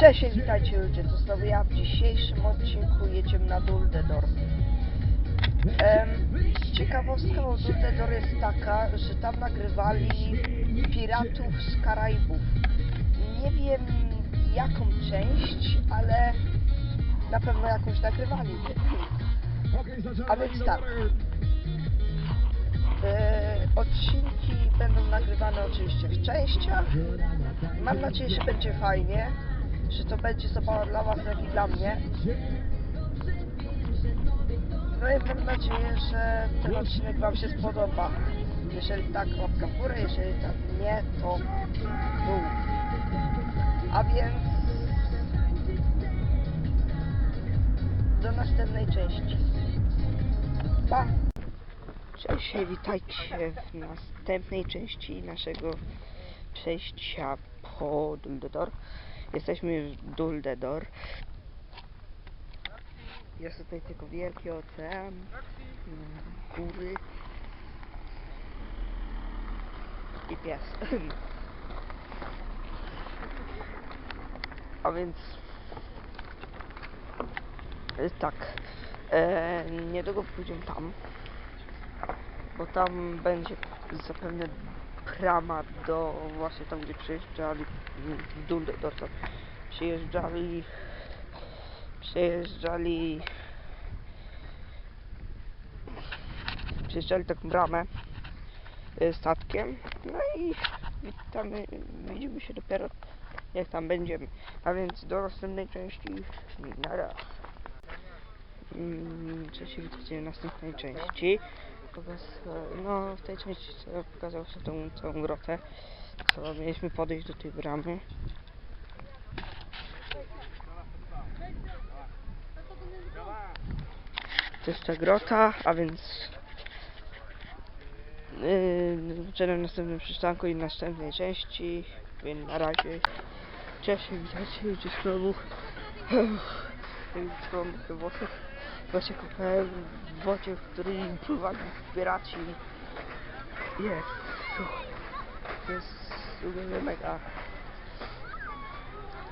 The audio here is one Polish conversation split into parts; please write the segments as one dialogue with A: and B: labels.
A: Cześć, witajcie ludzie, to znowu ja. W dzisiejszym odcinku jedziemy na Duldedor. Ciekawostka o Duldedor jest taka, że tam nagrywali piratów z Karaibów. Nie wiem jaką część, ale na pewno jakąś nagrywali. A więc tak. E, odcinki będą nagrywane oczywiście w częściach. Mam nadzieję, że będzie fajnie, że to będzie zabawa dla Was, jak i dla mnie. No i mam nadzieję, że ten odcinek Wam się spodoba. Jeżeli tak, łapka w górę, jeżeli tak nie, to w dół. A więc do następnej części. Pa! Cześć, witajcie w następnej części naszego przejścia po Duldedor. Jesteśmy w Duldedor. Jest tutaj tylko wielki ocean, mm, góry i pies. A więc e, tak, e, niedługo pójdziemy tam, bo tam będzie zapewne brama do właśnie tam, gdzie przyjeżdżali w Duldedor, to przyjeżdżali przyjeżdżali przyjeżdżali taką bramę y, statkiem. No i witamy, widzimy się dopiero jak tam będziemy. A więc do następnej części nara. Mm, cześć w następnej części no w tej części pokazał się tą całą grotę co mieliśmy podejść do tej bramy To jest ta grota, a więc yy, w następnym przystanku i następnej części. Więc na razie. Cześć, witajcie ludzie znowu. Mam trochę włosów. Właśnie kopałem w wodzie, w której pływali piraci. Jest. Jest ogólnie mega.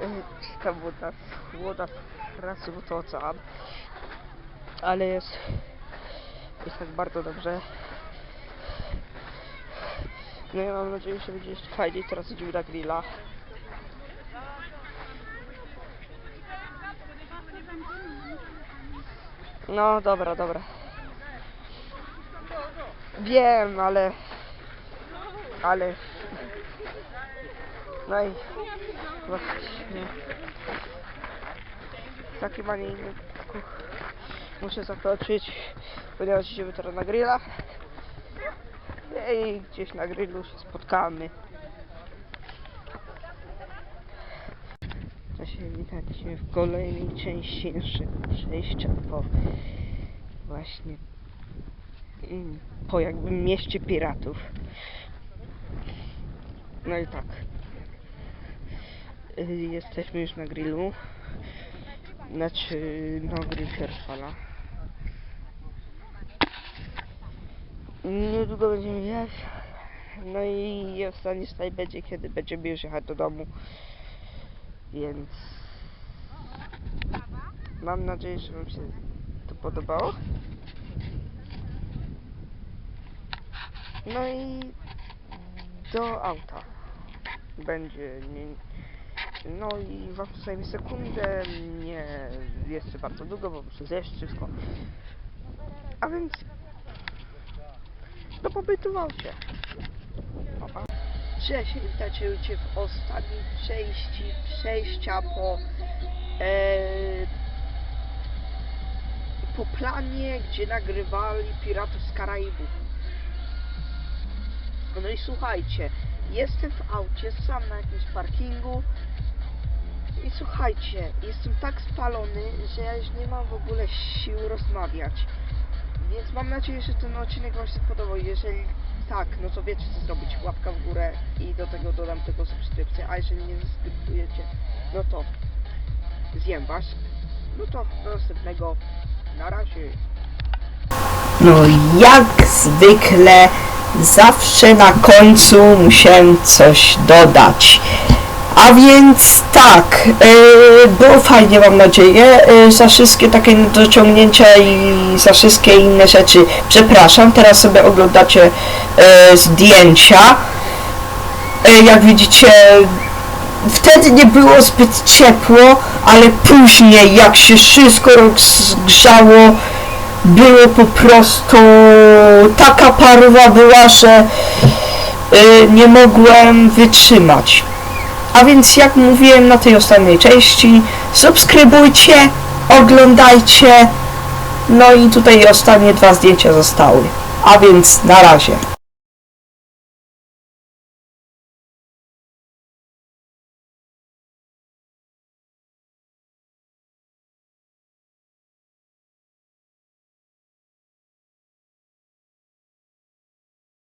A: Yy, Czysta woda, woda raz, bo to ocean ale jest jest tak bardzo dobrze no ja mam nadzieję, że będzie jeszcze fajniej teraz idziemy na grilla no dobra, dobra. Wiem, ale ale. No i właśnie. Taki manijny muszę zakończyć, ponieważ idziemy teraz na grilla. I gdzieś na grillu się spotkamy. Cześć, witajcie w kolejnej części naszego przejścia po właśnie mm, po jakby mieście piratów. No i tak. Y, Jesteśmy już na grillu. Znaczy, no grill się rozpala. Niedługo będziemy jechać. No i ostatni slajd będzie, kiedy będziemy już jechać do domu. Więc... Mam nadzieję, że Wam się to podobało. No i... Do auta. Będzie... Nie, no i wam zajmie sekundę, nie jeszcze bardzo długo, bo muszę zjeść wszystko. A więc do pobytu w aucie. Pa, pa. Cześć, witajcie ludzie w ostatniej części przejścia po e, po planie, gdzie nagrywali Piratów z Karaibów. No i słuchajcie, jestem w aucie, sam na jakimś parkingu i słuchajcie, jestem tak spalony, że ja już nie mam w ogóle sił rozmawiać. Więc mam nadzieję, że ten odcinek Wam się spodobał. Jeżeli tak, no to wiecie co zrobić. Łapka w górę i do tego dodam tego subskrypcję. A jeżeli nie subskrybujecie, no to zjem Was. No to do następnego. Na razie.
B: No jak zwykle zawsze na końcu musiałem coś dodać. A więc tak, yy, było fajnie mam nadzieję, yy, za wszystkie takie dociągnięcia i za wszystkie inne rzeczy przepraszam, teraz sobie oglądacie yy, zdjęcia. Jak widzicie, wtedy nie było zbyt ciepło, ale później jak się wszystko rozgrzało, było po prostu taka paruwa była, że nie mogłem wytrzymać. A więc jak mówiłem na tej ostatniej części, subskrybujcie, oglądajcie, no i tutaj ostatnie dwa zdjęcia zostały. A więc na razie.